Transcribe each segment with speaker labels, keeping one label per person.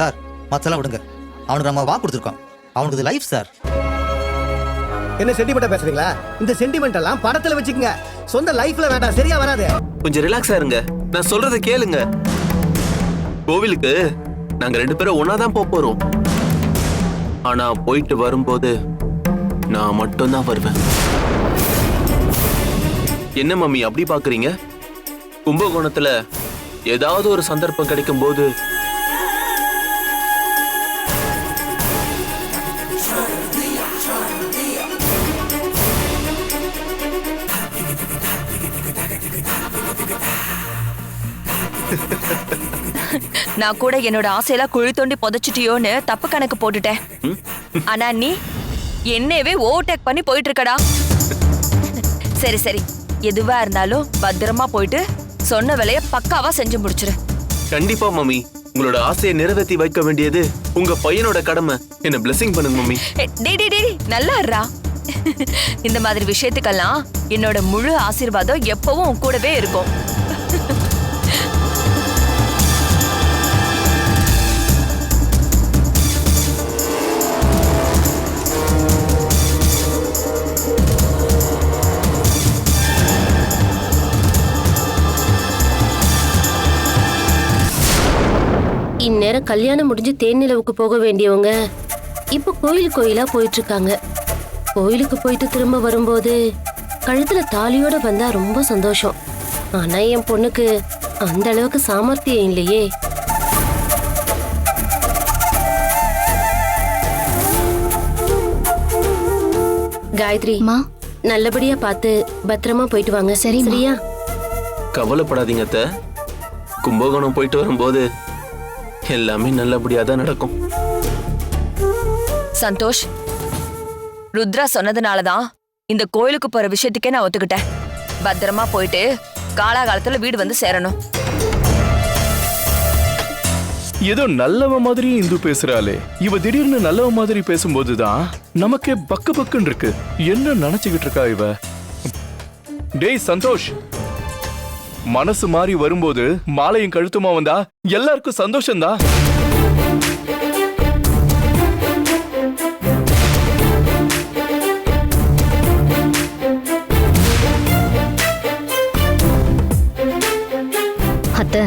Speaker 1: Sir மத்தெல்லாம் விடுங்க. அவனுக்கு நம்ம வாக்கு கொடுத்துருக்கோம். அவனுக்கு இது லைஃப் சார்.
Speaker 2: என்ன சென்டிமெண்டா பேசுறீங்களா? இந்த சென்டிமெண்ட் எல்லாம் படத்துல வச்சுக்கங்க. சொந்த லைஃப்ல வேண்டாம் சரியா வராது.
Speaker 3: கொஞ்சம் ரிலாக்ஸா இருங்க. நான் சொல்றத கேளுங்க. கோவிலுக்கு நாங்க ரெண்டு பேரும் ஒன்னா தான் போக போறோம். ஆனா போயிட்டு வரும்போது நான் மட்டும்தான் வருவேன். என்ன மம்மி அப்படி பாக்குறீங்க? கும்பகோணத்துல ஏதாவது ஒரு சந்தர்ப்பம் கிடைக்கும் போது
Speaker 4: நான் கூட என்னோட ஆசையெல்லாம் குழி தோண்டி புதைச்சிட்டியோன்னு தப்பு கணக்கு போட்டுட்டேன். ஆனா நீ என்னவே ஓவர்டேக் பண்ணி போயிட்டு இருக்கடா சரி சரி. எதுவா இருந்தாலும் பத்திரமா போயிட்டு சொன்ன வேலைய பக்காவா செஞ்சு முடிச்சிரு.
Speaker 3: கண்டிப்பா மம்மி. உங்களோட ஆசையை நிறைவேற்றி வைக்க வேண்டியது உங்க பையனோட கடமை. என்ன blessing பண்ணுங்க மம்மி.
Speaker 4: ஏ, டேய் டேய் டேய். நல்லா இருடா. இந்த மாதிரி விஷயத்துக்கெல்லாம் என்னோட முழு ஆசீர்வாதம் எப்பவும் கூடவே இருக்கும்.
Speaker 5: இந்நேரம் கல்யாணம் முடிஞ்சு தேனிலவுக்கு போக வேண்டியவங்க இப்போ கோயில் கோயிலா போயிட்டு இருக்காங்க கோயிலுக்கு போயிட்டு திரும்ப வரும்போது கழுத்துல தாலியோட வந்தா ரொம்ப சந்தோஷம். ஆனா என் பொண்ணுக்கு அந்த அளவுக்கு சாமர்த்தியம் இல்லையே. காயத்ரி
Speaker 6: மா.
Speaker 5: நல்லபடியா பார்த்து பத்திரமா போயிட்டு வாங்க.
Speaker 6: சரிம்மா.
Speaker 5: சரியா?
Speaker 3: கவலைப்படாதீங்க அத்தை. கும்பகோணம் போயிட்டு வரும்போது எல்லாமே நல்லபடியா தான் நடக்கும்.
Speaker 4: சந்தோஷ் ருத்ரா சொன்னதுனால தான் இந்த கோயிலுக்கு போற விஷயத்துக்கே நான் ஒத்துக்கிட்டேன். பத்திரமா போயிட்டு காலாகாலத்துல வீடு வந்து சேரணும்.
Speaker 7: ஏதோ நல்லவ மாதிரி இந்து பேசுறாளே. இவ திடீர்னு நல்லவ மாதிரி பேசும்போதுதான் நமக்கே பக்கு பக்குன்னு இருக்கு. என்ன நினைச்சுக்கிட்டு இருக்கா இவ? டேய் சந்தோஷ். மனசு மாறி வரும்போது மாலையும் கழுத்துமா வந்தா எல்லாருக்கும் சந்தோஷம்தான்
Speaker 6: அத்தை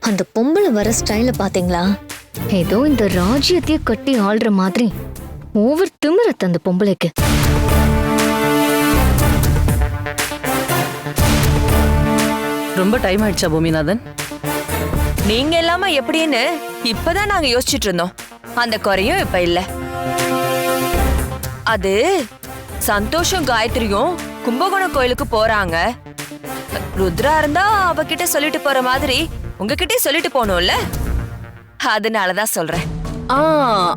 Speaker 6: அந்த பொம்பளை வர ஸ்டைல பாத்தீங்களா? ஏதோ இந்த ராஜ்யத்தையே கட்டி ஆள்ற மாதிரி ஓவர் திமிரத்து அந்த பொம்பளைக்கு.
Speaker 8: ரொம்ப டைம் ஆயிடுச்சா பூமிநாதன்?
Speaker 4: நீங்க இல்லாம எப்படின்னு இப்பதான் நாங்க யோசிச்சுட்டு இருந்தோம். அந்த குறையும் இப்ப இல்ல. அது சந்தோஷம் காயத்ரியும் கும்பகோணம் கோயிலுக்கு போறாங்க. ருத்ரா இருந்தா அவகிட்ட சொல்லிட்டு போற மாதிரி உங்ககிட்டயே சொல்லிட்டு போகணும்ல? அதனாலதான் சொல்றேன்.
Speaker 8: ஆ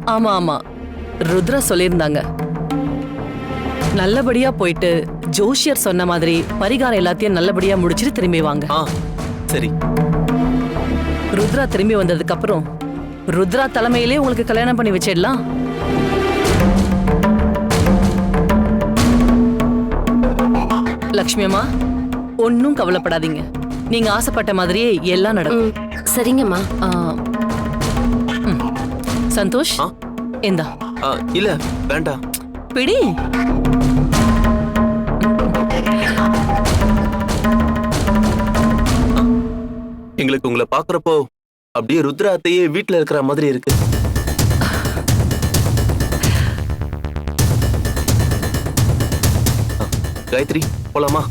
Speaker 8: ஆமா ஆமா. ருத்ரா சொல்லியிருந்தாங்க. நல்லபடியா போயிட்டு ஜோஷியர் சொன்ன மாதிரி பரிகாரம் எல்லாத்தையும் நல்லபடியா முடிச்சிட்டு திரும்பி வாங்க.
Speaker 3: ஆ சரி.
Speaker 8: ருத்ரா திரும்பி வந்ததுக்கு அப்புறம் ருத்ரா தலைமையிலே உங்களுக்கு கல்யாணம் பண்ணி வச்சிடலாம். லக்ஷ்மி அம்மா ஒன்னும் கவலைப்படாதீங்க. நீங்க ஆசைப்பட்ட மாதிரியே எல்லாம் நடக்கும்.
Speaker 5: ம், சரிங்கம்மா.
Speaker 8: ஆ, ம். சந்தோஷ்
Speaker 3: ஆ?
Speaker 8: இந்தா.
Speaker 3: ஆ, இல்ல வேண்டாம்.
Speaker 8: பிடி.
Speaker 3: எங்களுக்கு உங்களை பாக்குறப்போ அப்படியே ருத்ராத்தையே வீட்டுல இருக்கிற மாதிரி இருக்கு. காயத்ரி போலாமா?